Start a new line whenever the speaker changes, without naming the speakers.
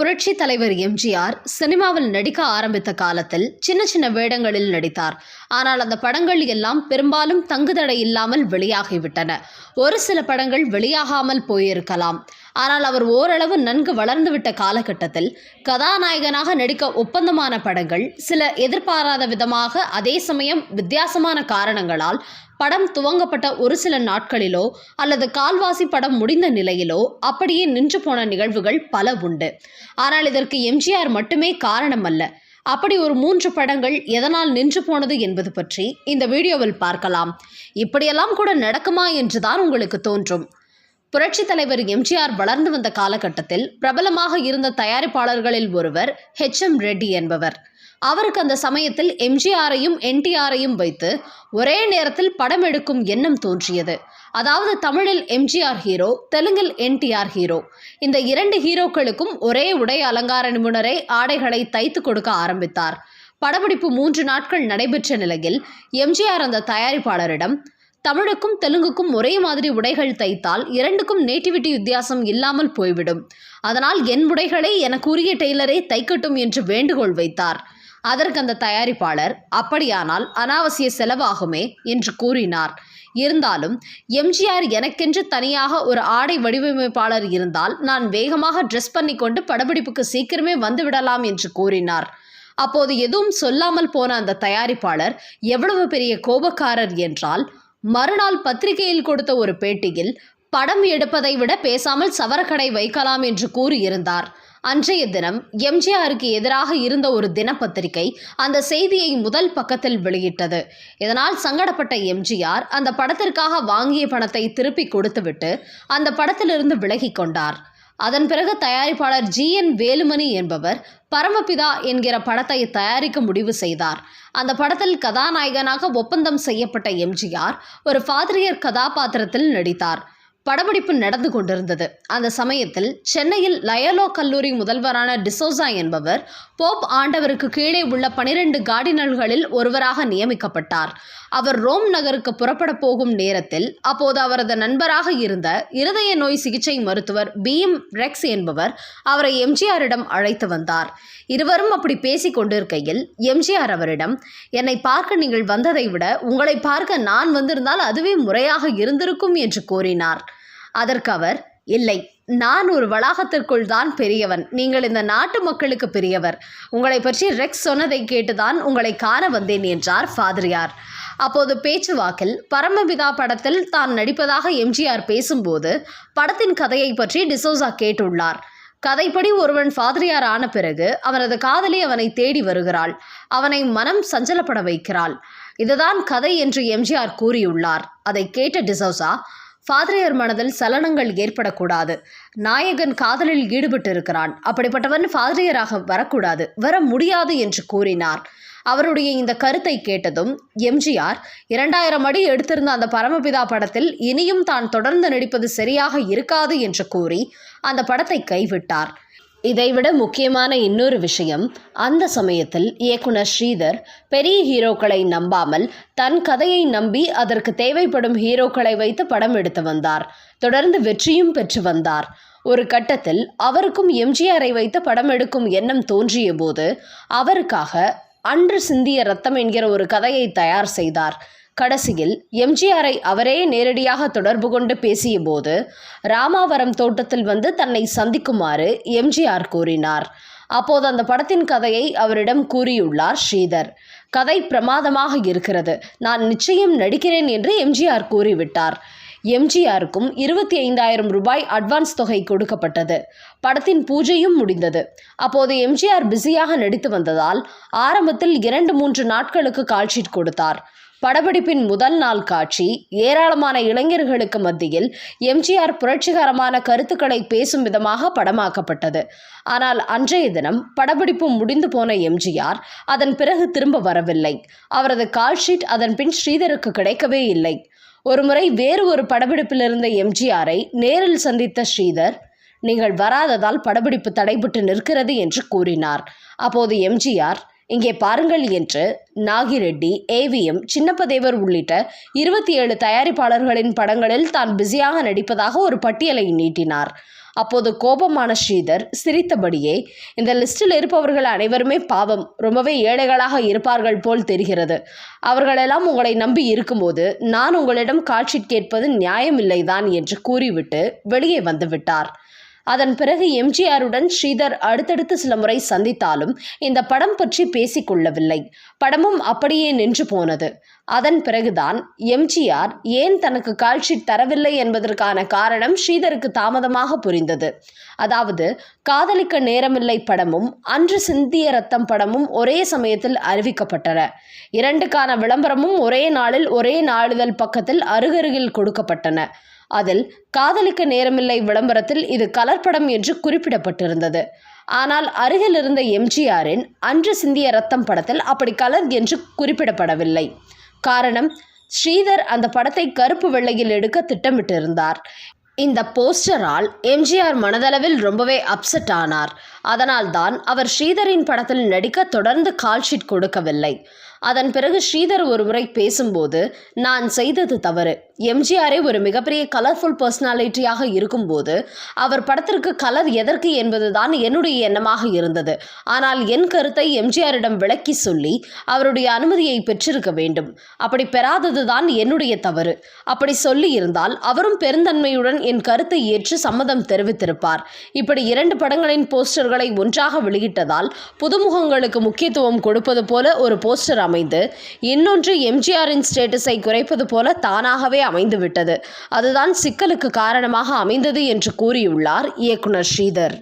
புரட்சி தலைவர் எம்ஜிஆர் சினிமாவில் நடிக்க ஆரம்பித்த காலத்தில் சின்ன சின்ன வேடங்களில் நடித்தார். ஆனால் அந்த படங்கள் எல்லாம் பெரும்பாலும் தங்குதடை இல்லாமல் வெளியாகிவிட்டன. ஒரு சில படங்கள் வெளியாகாமல் போயிருக்கலாம். ஆனால் அவர் ஓரளவு நன்கு வளர்ந்துவிட்ட காலகட்டத்தில் கதாநாயகனாக நடிக்க ஒப்பந்தமான படங்கள் சில எதிர்பாராத விதமாக அதே சமயம் வித்தியாசமான காரணங்களால் படம் துவங்கப்பட்ட ஒரு சில நாட்களிலோ அல்லது கால்வாசி படம் முடிந்த நிலையிலோ அப்படியே நின்று போன நிகழ்வுகள் பல உண்டு. ஆனால் இதற்கு எம்ஜிஆர் மட்டுமே காரணம் அல்ல. அப்படி ஒரு மூன்று படங்கள் எதனால் நின்று போனது என்பது பற்றி இந்த வீடியோவில் பார்க்கலாம். இப்படியெல்லாம் கூட நடக்குமா என்றுதான் உங்களுக்கு தோன்றும். புரட்சி தலைவர் எம்ஜிஆர் வளர்ந்து வந்த காலகட்டத்தில் பிரபலமாக இருந்த தயாரிப்பாளர்களில் ஒருவர் ஹெச் எம் ரெட்டி என்பவர். அவருக்கு அந்த சமயத்தில் எம்ஜிஆரையும் என்டிஆரையும் வைத்து ஒரே நேரத்தில் படம் எடுக்கும் எண்ணம் தோன்றியது. அதாவது தமிழில் எம்ஜிஆர் ஹீரோ தெலுங்கில் என்டிஆர் ஹீரோ. இந்த இரண்டு ஹீரோக்களுக்கும் ஒரே உடை அலங்கார நிபுணரே ஆடைகளை தைத்து கொடுக்க ஆரம்பித்தார். படப்பிடிப்பு மூன்று நாட்கள் நடைபெற்ற நிலையில் எம்ஜிஆர் அந்த தயாரிப்பாளரிடம் தமிழுக்கும் தெலுங்குக்கும் ஒரே மாதிரி உடைகள் தைத்தால் இரண்டுக்கும் நேட்டிவிட்டி வித்தியாசம் இல்லாமல் போய்விடும். அதனால் என் உடைகளை எனக்கு உரிய டெய்லரை தைக்கட்டும் என்று வேண்டுகோள் வைத்தார். அதற்கு அந்த தயாரிப்பாளர் அப்படியானால் அனாவசிய செலவாகுமே என்று கூறினார். இருந்தாலும் எம்ஜிஆர் எனக்கென்று தனியாக ஒரு ஆடை வடிவமைப்பாளர் இருந்தால் நான் வேகமாக ட்ரெஸ் பண்ணிக்கொண்டு படப்பிடிப்புக்கு சீக்கிரமே வந்து விடலாம் என்று கூறினார். அப்போது எதுவும் சொல்லாமல் போன அந்த தயாரிப்பாளர் எவ்வளவு பெரிய கோபக்காரர் என்றால் மறுநாள் பத்திரிகையில் கொடுத்த ஒரு பேட்டியில் படம் எடுப்பதை விட பேசாமல் சவரக்கடை வைக்கலாம் என்று கூறியிருந்தார். அன்றைய தினம் எம்ஜிஆருக்கு எதிராக இருந்த ஒரு தினப்பத்திரிகை அந்த செய்தியை முதல் பக்கத்தில் வெளியிட்டது. இதனால் சங்கடப்பட்ட எம்ஜிஆர் அந்த படத்திற்காக வாங்கிய பணத்தை திருப்பி கொடுத்துவிட்டு அந்த படத்திலிருந்து விலகிக் கொண்டார். அதன் பிறகு தயாரிப்பாளர் ஜி என் வேலுமணி என்பவர் பரமபிதா என்கிற படத்தை தயாரிக்க முடிவு செய்தார். அந்த படத்தில் கதாநாயகனாக ஒப்பந்தம் செய்யப்பட்ட எம்ஜிஆர் ஒரு ஃபாதிரியர் கதாபாத்திரத்தில் நடித்தார். படப்பிடிப்பு நடந்து கொண்டிருந்தது. அந்த சமயத்தில் சென்னையில் லயலோ கல்லூரி முதல்வரான டிசோசா என்பவர் போப் ஆண்டவருக்கு கீழே உள்ள பனிரெண்டு கார்டினல்களில் ஒருவராக நியமிக்கப்பட்டார். அவர் ரோம் நகருக்கு புறப்பட போகும் நேரத்தில் அப்போது அவரது நண்பராக இருந்த இருதய நோய் சிகிச்சை மருத்துவர் பீம் ரெக்ஸ் என்பவர் அவரை எம்ஜிஆரிடம் அழைத்து வந்தார். இருவரும் அப்படி பேசிக் கொண்டிருக்கையில் எம்ஜிஆர் அவரிடம் என்னை பார்க்க நீங்கள் வந்ததை விட உங்களை பார்க்க நான் வந்திருந்தால் அதுவே முறையாக இருந்திருக்கும் என்று கூறினார். அதற்கு அவர் இல்லை நான் ஒரு வளாகத்திற்குள் தான் பெரியவன். நீங்கள் இந்த நாட்டு மக்களுக்கு பெரியவர். உங்களை பற்றி ரெக்ஸ் சொன்னதை கேட்டுதான் உங்களை காண வந்தேன் என்றார் ஃபாதிரியார். அப்போது பேச்சுவாக்கில் பரமபிதா படத்தில் தான் நடிப்பதாக எம்ஜிஆர் பேசும்போது படத்தின் கதையை பற்றி டிசோசா கேட்டுள்ளார். கதைப்படி ஒருவன் ஃபாதிரியார் ஆன பிறகு அவனது காதலி அவனை தேடி வருகிறாள். அவனை மனம் சஞ்சலப்பட வைக்கிறாள். இதுதான் கதை என்று எம்ஜிஆர் கூறியுள்ளார். அதை கேட்ட டிசோசா பாதிரியார் மனதில் சலனங்கள் ஏற்படக்கூடாது. நாயகன் காதலில் ஈடுபட்டு இருக்கிறான் அப்படிப்பட்டவன் பாதிரியராக வரக்கூடாது. வர முடியாது என்று கூறினார். அவருடைய இந்த கருத்தை கேட்டதும் எம்ஜிஆர் இரண்டாயிரம் அடி எடுத்திருந்த அந்த பரமபிதா படத்தில் இனியும் தான் தொடர்ந்து நடிப்பது சரியாக இருக்காது என்று கூறி அந்த படத்தை கைவிட்டார். இதைவிட முக்கியமான இன்னொரு விஷயம் அந்த சமயத்தில் இயக்குனர் ஸ்ரீதர் பெரிய ஹீரோக்களை நம்பாமல் தன் கதையை நம்பி அதற்கு தேவைப்படும் ஹீரோக்களை வைத்து படம் எடுத்து வந்தார். தொடர்ந்து வெற்றியும் பெற்று வந்தார். ஒரு கட்டத்தில் அவருக்கும் எம்ஜிஆரை வைத்து படம் எடுக்கும் எண்ணம் தோன்றிய போது அவருக்காக அன்று சிந்திய ரத்தம் என்கிற ஒரு கதையை தயார் செய்தார். கடைசியில் எம்ஜிஆரை அவரே நேரடியாக தொடர்பு கொண்டு பேசிய போது ராமாவரம் தோட்டத்தில் வந்து தன்னை சந்திக்குமாறு எம்ஜிஆர் கூறினார். அப்போது அந்த படத்தின் கதையை அவரிடம் கூறியுள்ளார் ஸ்ரீதர். கதை பிரமாதமாக இருக்கிறது. நான் நிச்சயம் நடிக்கிறேன் என்று எம்ஜிஆர் கூறிவிட்டார். எம்ஜிஆருக்கும் இருபத்தி ஐந்தாயிரம் ரூபாய் அட்வான்ஸ் தொகை கொடுக்கப்பட்டது. படத்தின் பூஜையும் முடிந்தது. அப்போது எம்ஜிஆர் பிஸியாக நடித்து வந்ததால் ஆரம்பத்தில் இரண்டு மூன்று நாட்களுக்கு கால்ஷீட் கொடுத்தார். படப்பிடிப்பின் முதல் நாள் காட்சி ஏராளமான இளைஞர்களுக்கு மத்தியில் எம்ஜிஆர் புரட்சிகரமான கருத்துக்களை பேசும் விதமாக படமாக்கப்பட்டது. ஆனால் அன்றைய தினம் படப்பிடிப்பு முடிந்து போன எம்ஜிஆர் அதன் பிறகு திரும்ப வரவில்லை. அவரது கால்ஷீட் அதன் பின் ஸ்ரீதருக்கு கிடைக்கவே இல்லை. ஒருமுறை வேறு ஒரு படப்பிடிப்பில் இருந்த எம்ஜிஆரை நேரில் சந்தித்த ஸ்ரீதர் நீங்கள் வராததால் படப்பிடிப்பு தடைபட்டு நிற்கிறது என்று கூறினார். அப்போது எம்ஜிஆர் இங்கே பாருங்கள் என்று நாகிரெட்டி ஏவிஎம் சின்னப்பதேவர் உள்ளிட்ட இருபத்தி ஏழு தயாரிப்பாளர்களின் படங்களில் தான் பிஸியாக நடிப்பதாக ஒரு பட்டியலை நீட்டினார். அப்போது கோபமான ஸ்ரீதர் சிரித்தபடியே இந்த லிஸ்டில் இருப்பவர்கள் அனைவருமே பாவம். ரொம்பவே ஏழைகளாக இருப்பார்கள் போல் தெரிகிறது. அவர்களெல்லாம் உங்களை நம்பி இருக்கும்போது நான் உங்களிடம் காட்சி கேட்பது நியாயமில்லைதான் என்று கூறிவிட்டு வெளியே வந்துவிட்டார் அதன் பிறகு எம்ஜிஆருடன் ஸ்ரீதர் அடுத்தடுத்து சில முறை சந்தித்தாலும் இந்த படம் பற்றி பேசிக் கொள்ளவில்லை படமும் அப்படியே நின்று போனது. அதன் பிறகுதான் எம்ஜிஆர் ஏன் தனக்கு கால்ஷீட் தரவில்லை என்பதற்கான காரணம் ஸ்ரீதருக்கு தாமதமாக புரிந்தது. அதாவது காதலிக்க நேரமில்லை படமும் அன்று சிந்திய ரத்தம் படமும் ஒரே சமயத்தில் அறிவிக்கப்பட்டன. இரண்டுக்கான விளம்பரமும் ஒரே நாளில் ஒரே நாளிதழ் பக்கத்தில் அருகருகில் கொடுக்கப்பட்டன. அதில் காதலிக்க நேரமில்லை விளம்பரத்தில் இது கலர் படம் என்று குறிப்பிடப்பட்டிருந்தது. ஆனால் அருகில் இருந்த எம்ஜிஆரின் அன்று சிந்திய ரத்தம் படத்தில் அப்படி கலர் என்று குறிப்பிடப்படவில்லை. காரணம் ஸ்ரீதர் அந்த படத்தை கருப்பு வெள்ளையில் எடுக்க திட்டமிட்டிருந்தார். இந்த போஸ்டரால் எம்ஜிஆர் மனதளவில் ரொம்பவே அப்செட் ஆனார். அதனால்தான் அவர் ஸ்ரீதரின் படத்தில் நடிக்க தொடர்ந்து கால்ஷீட் கொடுக்கவில்லை. அதன் பிறகு ஸ்ரீதர் ஒரு முறை பேசும்போது நான் செய்தது தவறு. எம்ஜிஆரே ஒரு மிகப்பெரிய கலர்ஃபுல் பர்சனாலிட்டியாக இருக்கும்போது அவர் படத்திற்கு கலர் எதற்கு என்பதுதான் என்னுடைய எண்ணமாக இருந்தது. ஆனால் என் கருத்தை எம்ஜிஆரிடம் விளக்கி சொல்லி அவருடைய அனுமதியை பெற்றிருக்க வேண்டும். அப்படி பெறாததுதான் என்னுடைய தவறு. அப்படி சொல்லி இருந்தால் அவரும் பெருந்தன்மையுடன் என் கருத்தை ஏற்று சம்மதம் தெரிவித்திருப்பார். இப்படி இரண்டு படங்களின் போஸ்டர்களை ஒன்றாக வெளியிட்டதால் புதுமுகங்களுக்கு முக்கியத்துவம் கொடுப்பது போல ஒரு போஸ்டர் அமைந்து இன்னொன்று எம்ஜிஆரின் ஸ்டேட்டஸை குறைப்பது போல தானாகவே அமைந்துவிட்டது. அதுதான் சிக்கலுக்கு காரணமாக அமைந்தது என்று கூறியுள்ளார் இயக்குனர் ஸ்ரீதர்.